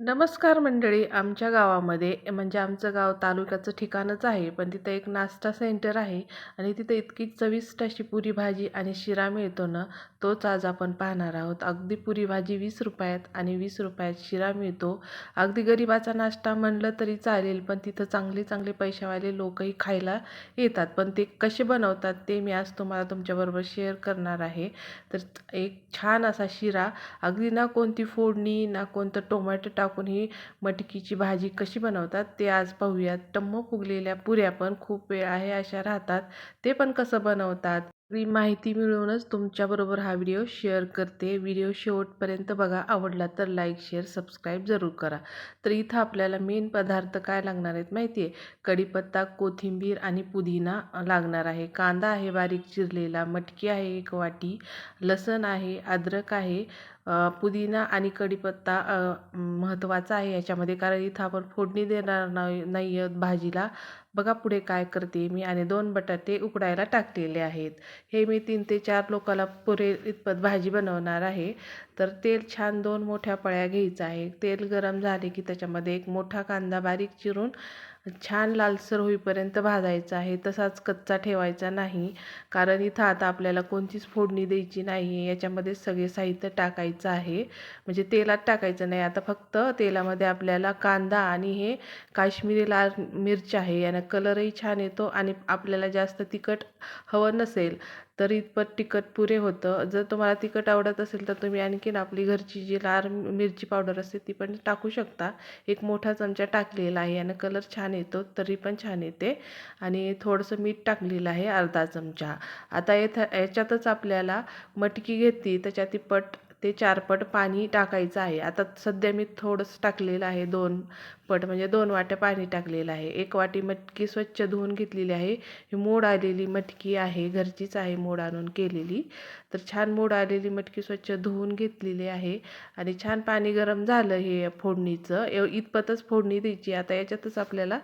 नमस्कार मंडळी आमच्या गावामध्ये म्हणजे आमचं गाव तालुक्याचं ठिकाणच आहे पण तिथं एक नाश्ता सेंटर आहे आणि तिथं इतकी चविष्ट अशी पुरी भाजी आणि शिरा मिळतो ना तोच आज आपण पाहणार आहोत. अगदी पुरी भाजी वीस रुपयात आणि वीस रुपयात शिरा मिळतो. अगदी गरिबाचा नाश्ता म्हणलं तरी चालेल पण तिथं चांगले चांगले पैशावाले लोकही खायला येतात. पण ते कसे बनवतात ते मी आज तुम्हाला तुमच्याबरोबर शेअर करणार आहे. तर एक छान असा शिरा अगदी ना कोणती फोडणी ना कोणतं टोमॅटो टाकून ही मटकीची भाजी कशी बनवतात ते आज पाहूयात. टम्म फुगलेल्या पुऱ्या पण खूप वेळ आहे अशा राहतात. ते पण कसं बनवतात? ही माहिती मिळवूनच तुमच्याबरोबर हा व्हिडिओ शेअर करते. व्हिडिओ शेवटपर्यंत बघा. आवडला तर लाईक शेअर सबस्क्राईब जरूर करा. तर इथं आपल्याला मेन पदार्थ काय लागणार आहेत माहिती आहे कढीपत्ता कोथिंबीर आणि पुदिना लागणार आहे. कांदा आहे बारीक चिरलेला. मटकी आहे एक वाटी. लसण आहे. अद्रक आहे. पुदिना आणि कढीपत्ता महत्त्वाचा आहे याच्यामध्ये. कारण इथं आपण फोडणी देणार नाही नाही आहोत भाजीला. बघा पुढे काय करते मी. आणि दोन बटाटे उकडायला टाकलेले आहेत. हे मी तीन ते चार लोकाला पुरे इतपत भाजी बनवणार आहे. तर तेल छान दोन मोठ्या पळ्या घ्यायचं आहे. तेल गरम झाले की त्याच्यामध्ये एक मोठा कांदा बारीक चिरून छान लालसर होईपर्यंत भाजायचा आहे. तसाच कच्चा ठेवायचा नाही. कारण इथं आता आपल्याला कोणतीच फोडणी द्यायची नाही आहे याच्यामध्ये सगळे साहित्य टाकायचं आहे. म्हणजे तेलात टाकायचं नाही. आता फक्त तेलामध्ये आपल्याला कांदा आणि हे काश्मीरी लाल मिरची आहे. यानं कलरही छान येतो आणि आपल्याला जास्त तिखट हवं नसेल तर इतपत तिखट पुरे होतं. जर तुम्हाला तिखट आवडत असेल तर तुम्ही आणखीन आपली घरची जी लाल मिरची पावडर असते ती पण टाकू शकता. एक मोठा चमचा टाकलेला आहे यानं कलर छान येतो तरी पण छान येते. आणि थोडंसं मीठ टाकलेलं आहे अर्धा चमचा. आता येथ याच्यातच आपल्याला मटकी घेतली त्याच्यात पट ते चार पट पाणी टाकायचं आहे. आता सध्या मी थोडंसं टाकलेलं आहे दोन पट म्हणजे दोन वाट्या पाणी टाकलेलं आहे. एक वाटी मटकी स्वच्छ धुवून घेतलेली आहे. ही मोड आलेली मटकी आहे घरचीच आहे मोड आणून केलेली. तर छान मोड आलेली मटकी स्वच्छ धुवून घेतलेली आहे. आणि छान पाणी गरम झालं हे फोडणीचं. एव इतपतच फोडणी द्यायची. आता याच्यातच आपल्याला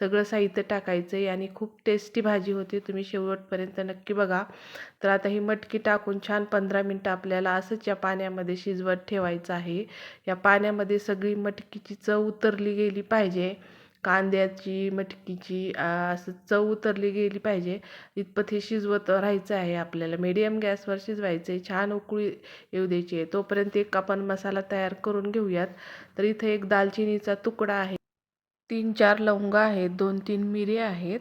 सगळं साहित्य टाकायचं आहे आणि खूप टेस्टी भाजी होते तुम्ही शेवटपर्यंत नक्की बघा. तर आता ही मटकी टाकून छान पंधरा मिनटं आपल्याला असंच या पाण्यामध्ये शिजवत ठेवायचं आहे. या पाण्यामध्ये सगळी मटकीची चव उतरली गेली पाहिजे. कांद्याची मटकीची असं चव उतरली गेली पाहिजे. इतपत हे शिजवत राहायचं आहे आपल्याला. मीडियम गॅसवर शिजवायचं आहे छान उकळी येऊ द्यायची आहे. तोपर्यंत एक आपण मसाला तयार करून घेऊयात. तर इथं एक दालचिनीचा तुकडा आहे. तीन चार लवंग आहेत दोन तीन मिरी आहेत.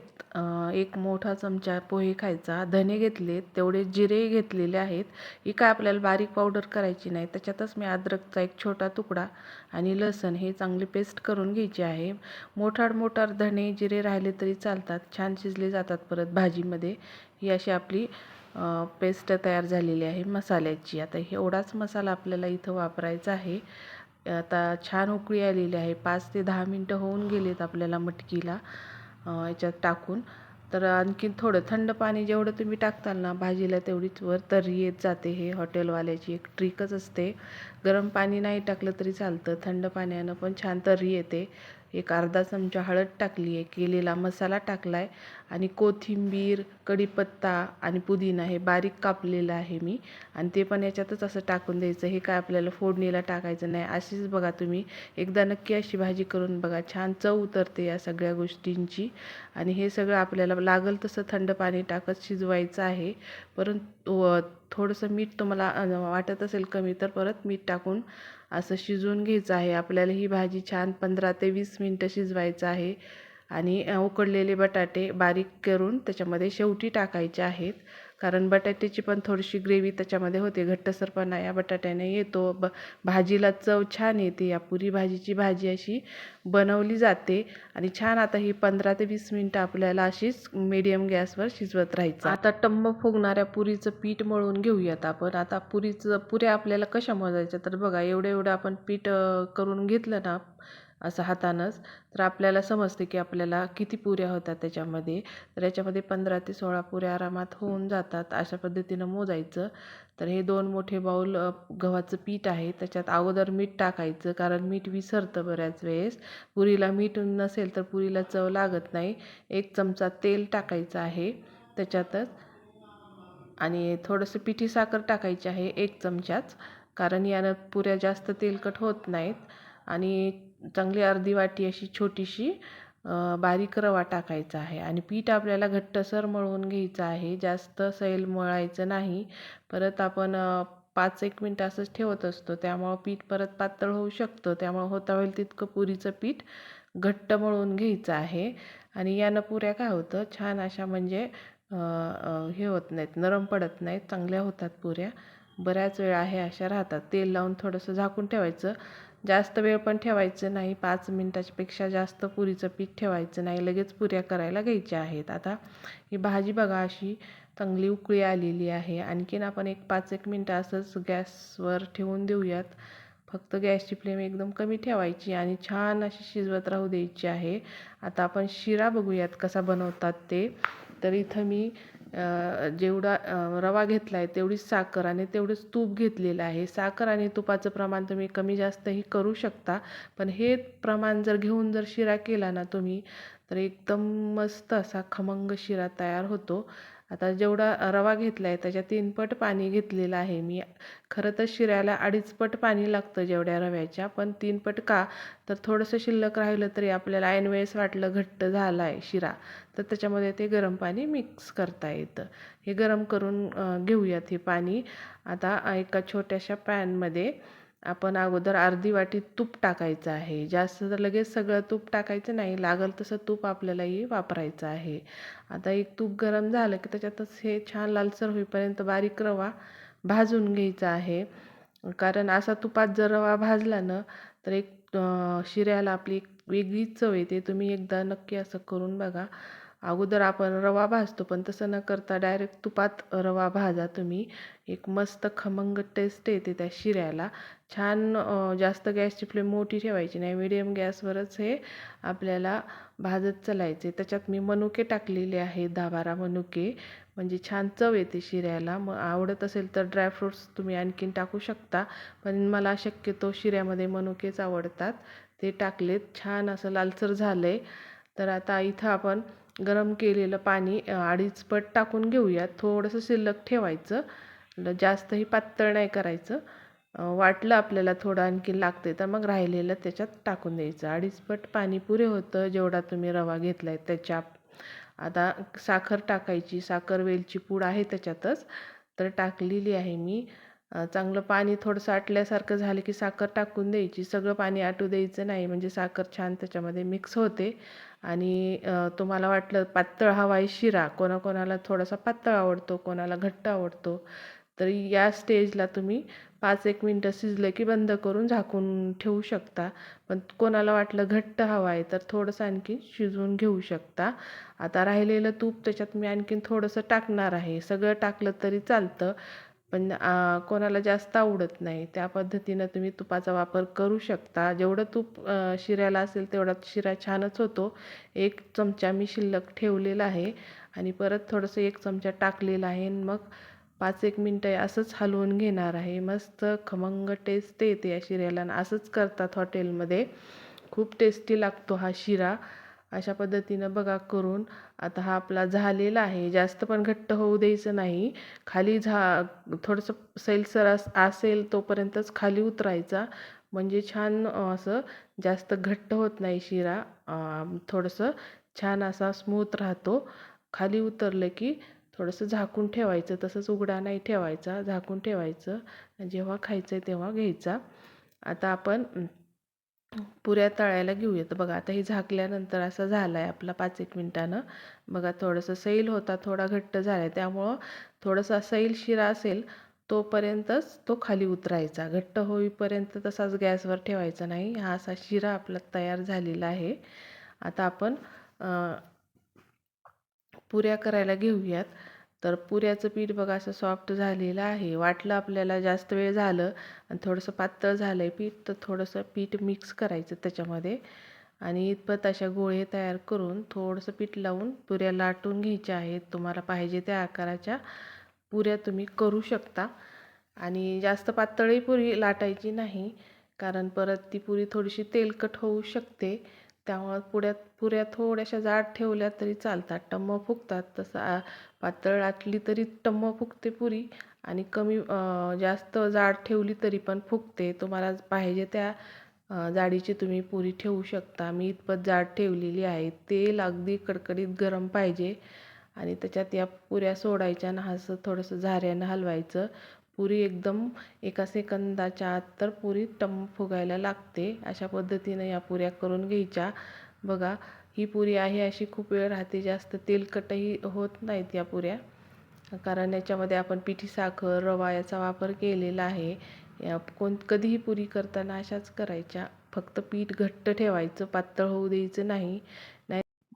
एक मोठा चमचा पोहे खायचा धने घेतलेत तेवढे जिरे घेतलेले आहेत. ही काय आपल्याला बारीक पावडर करायची नाही त्याच्यातच मी अद्रकचा एक छोटा तुकडा आणि लसण हे चांगले पेस्ट करून घ्यायची आहे. मोठाड मोठार धने जिरे राहिले तरी चालतात छान शिजले जातात परत भाजीमध्ये. ही अशी आपली पेस्ट तयार झालेली आहे मसाल्याची. आता एवढाच मसाला आपल्याला इथं वापरायचा आहे. आता छान उकळी आलेली आहे. पाच ते दहा मिनटं होऊन गेलेत आपल्याला मटकीला याच्यात टाकून. तर आणखीन थोडं थंड पाणी जेवढं तुम्ही टाकताल ना भाजीला तेवढीच वर तर्री येत जाते हे हॉटेलवाल्याची एक ट्रिकच असते. गरम पाणी नाही टाकलं तरी चालतं थंड पाण्यानं पण छान तर्री येते. एक अर्धा चमचा हळद टाकली आहे केलेला मसाला टाकला आहे आणि कोथिंबीर कढीपत्ता आणि पुदिना हे बारीक कापलेलं आहे मी. आणि ते पण याच्यातच असं टाकून द्यायचं. हे काय आपल्याला फोडणीला टाकायचं नाही. अशीच बघा तुम्ही. एकदा नक्की अशी भाजी करून बघा. छान चव उतरते या सगळ्या गोष्टींची. आणि हे सगळं आपल्याला लागल तसं थंड पाणी टाकत शिजवायचं आहे. परंतु थोडंसं मीठ तुम्हाला वाटत असेल कमी तर परत मीठ टाकून असं शिजवून घ्यायचं आहे. आपल्याला ही भाजी छान पंधरा ते वीस मिनटं शिजवायचं आहे. आणि उकडलेले बटाटे बारीक करून त्याच्यामध्ये शेवटी टाकायचे आहेत. कारण बटाट्याची पण थोडीशी ग्रेव्ही त्याच्यामध्ये होते. घट्टसरपणा या बटाट्याने येतो. ब भाजीला चव छान येते. या पुरी भाजीची भाजी अशी बनवली जाते. आणि छान आता ही पंधरा ते वीस मिनटं आपल्याला अशीच मीडियम गॅसवर शिजवत राहायचं. आता टंब फुगणाऱ्या पुरीचं पीठ मळून घेऊयात आपण. आता पुरीचं पुऱ्या आपल्याला कशा मोजायच्या तर बघा एवढं एवढं आपण पीठ करून घेतलं ना असं हातानंच. तर आपल्याला समजते की आपल्याला किती पुऱ्या होतात त्याच्यामध्ये. तर याच्यामध्ये पंधरा ते सोळा पुऱ्या आरामात होऊन जातात अशा पद्धतीनं मोजायचं. तर हे दोन मोठे बाऊल गव्हाचं पीठ आहे. त्याच्यात अगोदर मीठ टाकायचं कारण मीठ विसरतं बऱ्याच वेळेस. पुरीला मीठ नसेल तर पुरीला चव लागत नाही. एक चमचा तेल टाकायचं आहे त्याच्यातच. आणि थोडंसं पिठी साखर टाकायची आहे एक चमचाच कारण यानं पुऱ्या जास्त तेलकट होत नाहीत. आणि चांगली अर्धी वाटी अशी छोटीशी बारीक रवा टाकायचा आहे. आणि पीठ आपल्याला घट्टसर मळून घ्यायचं आहे. जास्त सैल मळायचं नाही. परत आपण पाच एक मिनटं असंच ठेवत असतो. त्यामुळं पीठ परत पातळ होऊ शकतं. त्यामुळं होता होईल तितकं पुरीचं पीठ घट्ट मळून घ्यायचं आहे. आणि यानं पुऱ्या काय होतं? छान अशा म्हणजे हे होत नाहीत. नरम पडत नाहीत. चांगल्या होतात पुऱ्या. बऱ्याच वेळ आहे अशा राहतात. तेल लावून थोडंसं झाकून ठेवायचं. जास्त वेळ पण ठेवायचं नाही. पाच मिनटाच्यापेक्षा जास्त पुरीचं पीठ ठेवायचं नाही. लगेच पुऱ्या करायला घ्यायच्या आहेत. आता ही भाजी बघा अशी चांगली उकळी आलेली आहे. आणखीन आपण एक पाच एक मिनटं असंच गॅसवर ठेवून देऊयात. फक्त गॅसची फ्लेम एकदम कमी ठेवायची आणि छान अशी शिजवत राहू द्यायची आहे. आता आपण शिरा बघूयात कसा बनवतात ते. तर इथं मी जेवढा रवा घेतला आहे तेवढीच साखर आणि तेवढंच तूप घेतलेलं आहे. साखर आणि तुपाचं प्रमाण तुम्ही कमी जास्तही करू शकता पण हे प्रमाण जर घेऊन जर शिरा केला ना तुम्ही तर एकदम मस्त असा खमंग शिरा तयार होतो. आता जेवढा रवा घेतला आहे त्याच्या तीन पट पाणी घेतलेलं आहे. मी खरं तर शिऱ्याला अडीचपट पाणी लागतं जेवढ्या रव्याच्या पण तीन पट का? तर थोडंसं शिल्लक राहिलं तरी आपल्याला ऐनवेळेस वाटलं घट्ट झाला आहे शिरा तर त्याच्यामध्ये ते गरम पाणी मिक्स करता येतं. हे गरम करून घेऊयात हे पाणी. आता एका छोट्याशा पॅनमध्ये आपण अगोदर अर्धी वाटी तूप टाकायचं आहे. जास्त तर लगेच सगळं तूप टाकायचं नाही लागल तसं तूप आपल्यालाही वापरायचं आहे. आता एक तूप गरम झालं की त्याच्यातच हे छान लालसर होईपर्यंत बारीक रवा भाजून घ्यायचा आहे. कारण असा तुपात जर रवा भाजला ना तर एक शिऱ्याला आपली एक वेगळीच चव येते. तुम्ही एकदा नक्की असं करून बघा. अगोदर आपण रवा भाजतो पण तसं न करता डायरेक्ट तुपात रवा भाजा तुम्ही. एक मस्त खमंग टेस्ट येते त्या शिऱ्याला. छान जास्त गॅसची फ्लेम मोठी ठेवायची नाही मिडियम गॅसवरच हे आपल्याला भाजत चालायचे. त्याच्यात मी मनुके टाकलेले आहे दहा बारा मनुके. म्हणजे छान चव येते शिऱ्याला. मग आवडत असेल तर ड्रायफ्रूट्स तुम्ही आणखीन टाकू शकता. पण मला शक्यतो शिऱ्यामध्ये मनुकेच आवडतात. ते टाकलेत. छान असं लालसर झालं आहे तर आता इथं आपण गरम केलेलं पाणी अडीच पट टाकून घेऊयात. थोडंसं शिल्लक ठेवायचं. जास्तही पातळ नाही करायचं. वाटलं आपल्याला थोडं आणखी लागते तर मग राहिलेलं त्याच्यात टाकून द्यायचं. अडीच पट पाणी पुरे होतं जेवढा तुम्ही रवा घेतला आहे त्याच्या. आता साखर टाकायची साखर वेलची पूड आहे त्याच्यातच. तर टाकलेली आहे मी. चांगलं पाणी थोडंसं आटल्यासारखं झालं की साखर टाकून द्यायची. सगळं पाणी आटू द्यायचं नाही. म्हणजे साखर छान त्याच्यामध्ये मिक्स होते. आणि तुम्हाला वाटलं पातळ हवा आहे शिरा. कोणाकोणाला थोडासा पातळ आवडतो कोणाला घट्ट आवडतो. तर या स्टेजला तुम्ही पाच एक मिनटं शिजलं की बंद करून झाकून ठेवू शकता. पण कोणाला वाटलं घट्ट हवा आहे तर थोडंसं आणखी शिजवून घेऊ शकता. आता राहिलेलं तूप त्याच्यात मी आणखीन थोडंसं टाकणार आहे. सगळं टाकलं तरी चालतं. पण कोणाला जास्त आवडत नाही. त्या पद्धतीनं तुम्ही तुपाचा वापर करू शकता. जेवढं तूप शिऱ्याला असेल तेवढा शिरा छानच होतो. एक चमचा मी शिल्लक ठेवलेला आहे आणि परत थोडंसं एक चमचा टाकलेला आहे मग पाच एक मिनटं असंच हलवून घेणार आहे. मस्त खमंग टेस्ट येते या शिऱ्याला असंच करतात हॉटेलमध्ये. खूप टेस्टी लागतो हा शिरा. अशा पद्धतीनं बघा करून आता हा आपला झालेला आहे. जास्त पण घट्ट होऊ द्यायचं नाही. खाली झा थोडंसं सैलसर असेल तोपर्यंतच खाली उतरायचा. म्हणजे छान असं जास्त घट्ट होत नाही शिरा. थोडंसं छान असा स्मूथ राहतो. खाली उतरलं की थोडंसं झाकून ठेवायचं. तसंच उघडा नाही ठेवायचा. झाकून ठेवायचं. जेव्हा खायचं आहे तेव्हा घ्यायचा. आता आपण पुऱ्या तळायला घेऊयात बघा आता हे झाकल्यानंतर असं झालं आहे आपला पाच एक मिनटानं. बघा थोडंसं सैल होता थोडा घट्ट झाला आहे त्यामुळं थोडासा सैल शिरा असेल तोपर्यंतच तो खाली उतरायचा. घट्ट होईपर्यंत तसाच गॅसवर ठेवायचा नाही. हा असा शिरा आपला तयार झालेला आहे. आता आपण पुऱ्या करायला घेऊयात. तर पुऱ्याचं पीठ बघा असं सॉफ्ट झालेलं आहे. वाटलं आपल्याला जास्त वेळ झालं आणि थोडंसं पातळ झालं आहे पीठ तर थोडंसं पीठ मिक्स करायचं त्याच्यामध्ये. आणि इतपत अशा गोळे तयार करून थोडंसं पीठ लावून पुऱ्या लाटून घ्यायच्या आहेत. तुम्हाला पाहिजे त्या आकाराच्या पुऱ्या तुम्ही करू शकता. आणि जास्त पातळही पुरी लाटायची नाही कारण परत ती पुरी थोडीशी तेलकट होऊ शकते. त्यामुळं पुऱ्या पुऱ्या थोड्याशा जाड ठेवल्या तरी चालतात. टम्म फुगतात. तसं पातळ लाटली तरी टम्म फुगते पुरी आणि कमी जास्त जाड ठेवली तरी पण फुगते. तुम्हाला पाहिजे त्या जाडीची तुम्ही पुरी ठेवू शकता. मी इतपत जाड ठेवलेली आहे. तेल अगदी कडकडीत गरम पाहिजे आणि त्याच्यात या पुऱ्या सोडायच्या आणि असं थोडंसं झाऱ्यानं हलवायचं. पुरी एकदम एका सेकंदाच्या आत तर पुरी टम फुगायला लागते. अशा पद्धतीनं या पुऱ्या करून घ्यायच्या. बघा ही पुरी आहे अशी खूप वेळ राहते जास्त तेलकटही होत नाहीत या पुऱ्या. कारण याच्यामध्ये आपण पिठी साखर रवा याचा वापर केलेला आहे. या कोण कधीही पुरी करताना अशाच करायच्या. फक्त पीठ घट्ट ठेवायचं पातळ होऊ द्यायचं नाही नाही.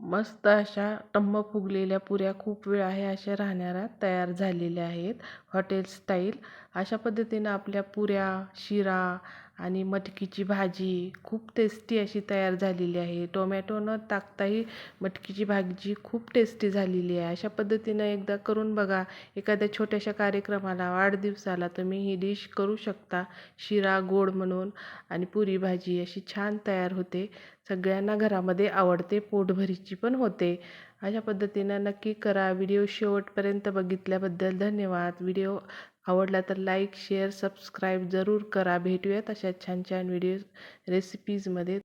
मस्त अशा टम्म फुगलेल्या पुऱ्या खूप वेळ आहे अशा राहणाऱ्या तयार झालेल्या आहेत. Hotel style. अशा पद्धतीनं आपल्या पुऱ्या शिरा आणि मटकीची भाजी खूप टेस्टी अशी तयार झालेली आहे. टोमॅटो न टाकताही मटकीची भाजी खूप टेस्टी झालेली आहे. अशा पद्धतीनं एकदा करून बघा. एखाद्या छोट्याशा कार्यक्रमाला वाढदिवसाला तुम्ही ही डिश करू शकता. शिरा गोड म्हणून आणि पुरी भाजी अशी छान तयार होते. सगळ्यांना घरामध्ये आवडते. पोटभरीची पण होते. अशा पद्धतीनं नक्की करा. व्हिडिओ शेवटपर्यंत बघितल्याबद्दल धन्यवाद. व्हिडिओ आवडला तर लाईक शेअर सबस्क्राईब जरूर करा. भेटूयात अशा छान छान व्हिडिओ रेसिपीजमध्ये